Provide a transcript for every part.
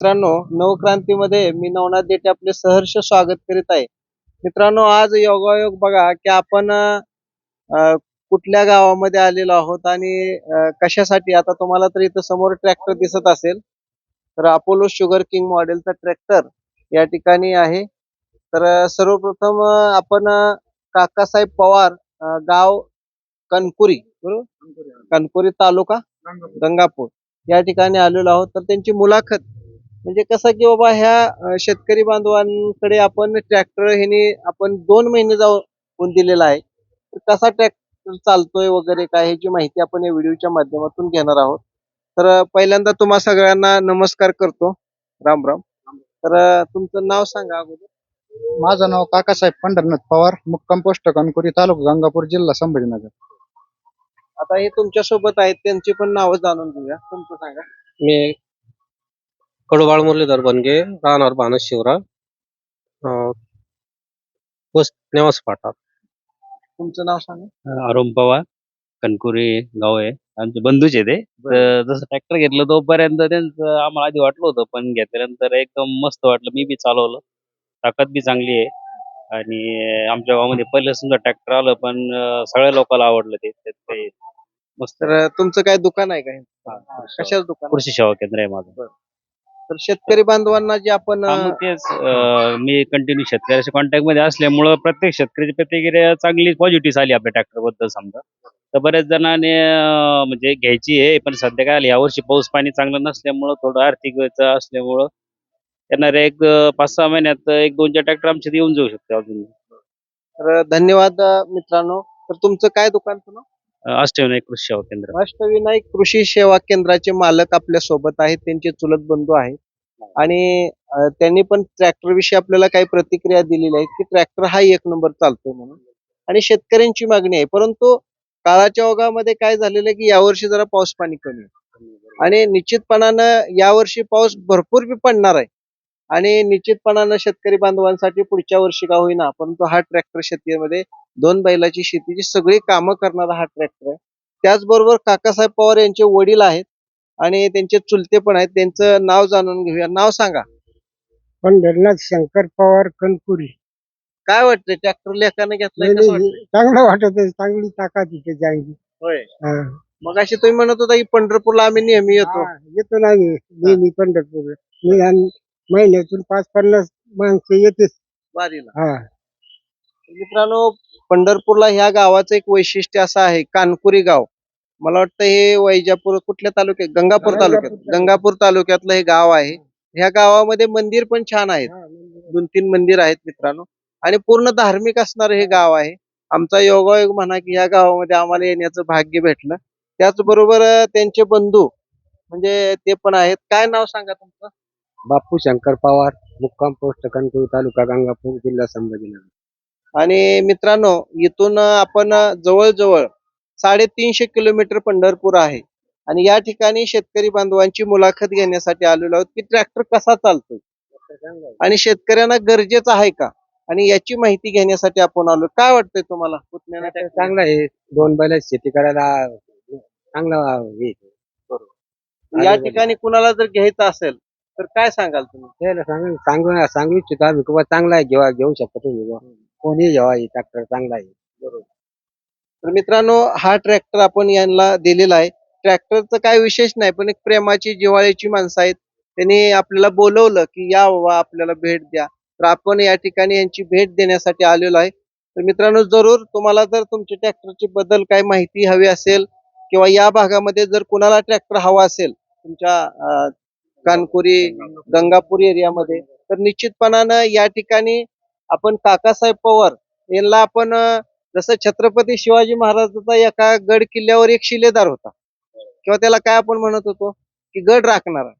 मित्रांनो नवक्रांतीमध्ये मी नवनाथ देठे आपले सहर्ष स्वागत करीत आहे. मित्रांनो आज योगायोग बघा की आपण कुठल्या गावामध्ये आलेलो आहोत आणि कशासाठी? आता तुम्हाला तर इथं समोर ट्रॅक्टर दिसत असेल. तर अपोलो शुगर किंग मॉडेलचा ट्रॅक्टर या ठिकाणी आहे. तर सर्वप्रथम आपण काकासाहेब पवार गाव कणकुरी बरोबर? कणकुरी तालुका गंगापूर. या ठिकाणी आलेलो आहोत. तर त्यांची मुलाखत म्हणजे कसं की बाबा ह्या शेतकरी बांधवांकडे आपण ट्रॅक्टर ह्याने आपण दोन महिने जाऊन दिलेला आहे. तर कसा ट्रॅक्टर चालतोय वगैरे काय ह्याची माहिती आपण या व्हिडिओच्या माध्यमातून घेणार आहोत. तर पहिल्यांदा तुम्हा सगळ्यांना नमस्कार करतो. राम राम. तर तुमचं नाव सांगा अगोदर. माझं नाव काकासाहेब पंढरनाथ पवार मुक्काम पोस्ट कणकुरी तालुका गंगापूर जिल्हा संभाजीनगर. आता हे तुमच्यासोबत आहेत त्यांची पण नावं जाणून घेऊया. तुमचं सांगा. मी कडूबाळ मुरलीधर बनगे राहणार बाणस शिवरा पोस्ट नेवास फाटा तुमचं नाव सांगा. अरुण पवार कणकुरी गाव आहे. आमचे बंधूच आहे ते. तर जसं ट्रॅक्टर घेतलं तोपर्यंत त्यांचं आम्हाला आधी वाटलं होतं पण घेतल्यानंतर एकदम मस्त वाटलं. मी बी चालवलं. ताकद बी चांगली आहे. आणि आमच्या गावामध्ये पहिलं समजा ट्रॅक्टर आलं पण अं, सगळ्या लोकांना आवडलं ते. मस्त तर तुमचं काय दुकान आहे का हे? कशाच दुकान कृषी सेवा केंद्र आहे माझं. तर शेतकरी बांधवांना जे आपण हा, मग तेच अं, मी कंटिन्यू शेतकऱ्याच्या कॉन्टॅक्टमध्ये असल्यामुळं प्रत्येक शेतकऱ्याची प्रतिक्रिया चांगली पॉझिटिव्ह आली आपल्या ट्रॅक्टरबद्दल समजा. तर बऱ्याच जणांनी अं, म्हणजे घ्यायची आहे पण सध्या काय आलं यावर्षी पाऊस पाणी चांगलं नसल्यामुळं थोडं आर्थिक वेळचं असल्यामुळं येणाऱ्या एक अं, पाच सहा महिन्यात एक दोन चार ट्रॅक्टर आमच्या इथे येऊन जाऊ शकते अजून. तर धन्यवाद अं, मित्रांनो. तर तुमचं काय दुकान पुन्हा? अं, अष्टविनायक कृषी सेवा केंद्र. अष्टविनायक कृषी सेवा केंद्राचे मालक आपल्यासोबत आहेत त्यांचे चुलत बंधू आहेत. आणि अं, त्यांनी पण ट्रॅक्टर विषयी आपल्याला काही प्रतिक्रिया दिलेली आहे की ट्रॅक्टर हा एक नंबर चालतोय म्हणून. आणि शेतकऱ्यांची मागणी आहे परंतु काळाच्या ओघामध्ये काय झालेलं आहे की यावर्षी जरा पाऊस पाणी कमी आहे. आणि निश्चितपणानं यावर्षी पाऊस भरपूर बी पडणार आहे. आणि निश्चितपणानं शेतकरी बांधवांसाठी पुढच्या वर्षी का होईना परंतु हा ट्रॅक्टर शेतीमध्ये दोन बैलाची शेतीची सगळी कामं करणारा हा ट्रॅक्टर आहे. त्याचबरोबर काकासाहेब पवार यांचे वडील आहेत आणि त्यांचे चुलते पण आहेत. त्यांचं नाव जाणून घेऊया. नाव सांगा. पंढरनाथ शंकर पवार कणकुरी. काय वाटतंय? ट्रॅक्टर लेखाने घेतलाय कसं वाटतंय? चांगलं वाटत चांगली ताकद इथे जायची होय. मग अशी तुम्ही म्हणत होता की पंढरपूरला आम्ही नेहमी येतो. येतो ना मी नेहमी पंढरपूर मी आणि महिन्यातून पाच पन्नास माणसं येतेच वारीला. हा. मित्रांनो पंढरपूरला ह्या गावाचं एक वैशिष्ट्य असं आहे कानपुरी गाव. मला वाटतं हे वैजापूर कुठल्या तालुक्यात? गंगापूर तालुक्यात. गंगापूर तालुक्यातलं हे गाव आहे. ह्या गावामध्ये मंदिर पण छान आहेत. दोन तीन मंदिर आहेत मित्रांनो. आणि पूर्ण धार्मिक असणारं हे गाव आहे. आमचा योगायोग म्हणा की ह्या गावामध्ये आम्हाला येण्याचं भाग्य भेटलं. त्याचबरोबर अं, त्यांचे बंधू म्हणजे ते पण आहेत. काय नाव सांगा तुमचं? बापू शंकर पवार मुक्काम पोस्ट कणकुरी तालुका गंगापूर जिल्हा संभाजीनगर. आणि मित्रांनो इथून आपण जवळजवळ साडेतीनशे किलोमीटर पंढरपूर आहे. आणि या ठिकाणी शेतकरी बांधवांची मुलाखत घेण्यासाठी आलेलो आहोत की ट्रॅक्टर कसा चालतोय? आणि शेतकऱ्यांना गरजेचं आहे का? आणि याची माहिती घेण्यासाठी आपण आलो. काय वाटतंय तुम्हाला? पुतण्याला tractor? चांगलं आहे. दोन बैल शेती करायला चांगला हे या ठिकाणी कुणाला जर घ्यायचं असेल तर काय सांगाल तुम्ही? त्याला सांग सांगू सांगू इच्छितो आम्ही. किंवा चांगला आहे घेवा घेऊ शकतो तुम्ही बुवा. कोणी घ्यावा ट्रॅक्टर चांगला आहे. तर मित्रांनो हा ट्रॅक्टर आपण यांना दिलेला आहे. ट्रॅक्टरचं काय विशेष नाही पण एक प्रेमाची जिव्हाळ्याची माणसं आहेत. त्यांनी आपल्याला बोलवलं की या बाबा आपल्याला भेट द्या. तर आपण या ठिकाणी यांची भेट देण्यासाठी आलेलो आहे. तर मित्रांनो जरूर तुम्हाला जर तुमच्या ट्रॅक्टरची बद्दल काही माहिती हवी असेल किंवा या भागामध्ये जर कुणाला ट्रॅक्टर हवा असेल तुमच्या अं, कानपुरी गंगापूर एरियामध्ये. तर निश्चितपणानं या ठिकाणी आपण काकासाहेब पवार यांना आपण जसं छत्रपती शिवाजी महाराजाचा एका गड किल्ल्यावर एक शिलेदार होता. किंवा त्याला काय आपण म्हणत होतो? की गड राखणारा.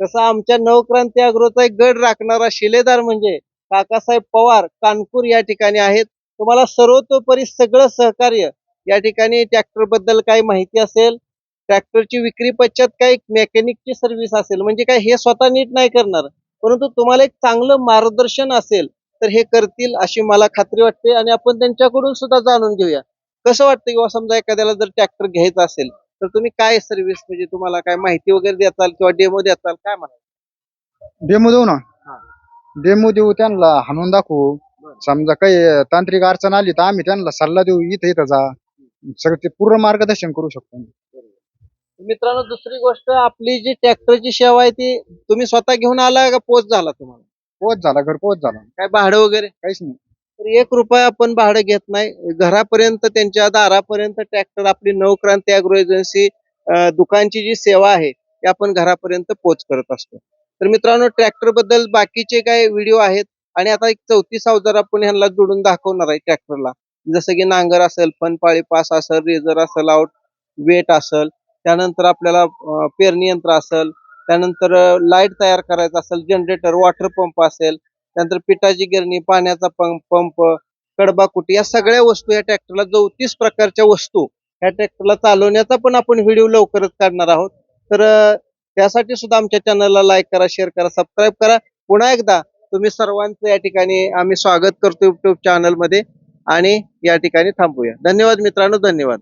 तसं आमच्या नवक्रांती अग्रोचा एक गड राखणारा शिलेदार म्हणजे काकासाहेब पवार कानपूर या ठिकाणी आहेत. तुम्हाला सर्वतोपरी सगळं सहकार्य या ठिकाणी ट्रॅक्टरबद्दल काही माहिती असेल ट्रॅक्टरची विक्री पश्चात काही मेकॅनिकची सर्व्हिस असेल म्हणजे काय हे स्वतः नीट नाही करणार परंतु तुम्हाला एक चांगलं मार्गदर्शन असेल तर हे करतील अशी मला खात्री वाटते आणि आपण त्यांच्याकडून सुद्धा जाणून घेऊया. कसं वाटतं किंवा समजा एखाद्याला जर ट्रॅक्टर घ्यायचा असेल तर तुम्ही काय सर्व्हिस म्हणजे तुम्हाला काय माहिती वगैरे देताल किंवा डेमो देताल काय म्हणा डेमो देऊ ना. डेमो देऊ त्यांना हाणून दाखवू. समजा काही तांत्रिक अडचण आली तर आम्ही त्यांना सल्ला देऊ इथं इथं जा. सगळं ते पूर्ण मार्गदर्शन करू शकतो. मित्रांनो दुसरी गोष्ट आपली जी ट्रॅक्टरची सेवा आहे ती तुम्ही स्वतः घेऊन आला का पोच झाला तुम्हाला? पोच झाला घर पोच झाला. काय भाडं वगैरे? काहीच नाही. तर एक रुपया आपण भाडं घेत नाही. घरापर्यंत त्यांच्या दारापर्यंत ट्रॅक्टर आपली नवक्रांती अॅग्रो एजन्सी दुकानची जी सेवा आहे ती आपण घरापर्यंत पोच करत असतो. तर मित्रांनो ट्रॅक्टरबद्दल बाकीचे काय व्हिडिओ आहेत? आणि आता एक चौतीस अवजार आपण ह्यांना जोडून दाखवणार आहे ट्रॅक्टरला. जसं की नांगर असेल फनपाळी पास असेल रेझर असेल आउट वेट असेल त्यानंतर आपल्याला पेरणी यंत्र असेल त्यानंतर लाइट तयार करायचं असेल जनरेटर वॉटर पंप असेल त्यानंतर पिठाची गिरणी पाण्याचा पंप पंप कडबाकुटी या सगळ्या वस्तू या ट्रॅक्टरला चौतीस प्रकारच्या वस्तू या ट्रॅक्टरला चालवण्याचा पण आपण व्हिडिओ लवकरच काढणार आहोत. तर त्यासाठी सुद्धा आमच्या चॅनलला लाईक करा शेअर करा सबस्क्राईब करा. पुन्हा एकदा तुम्ही सर्वांचं या ठिकाणी आम्ही स्वागत करतो युट्यूब चॅनलमध्ये आणि या ठिकाणी थांबूया. धन्यवाद मित्रांनो धन्यवाद.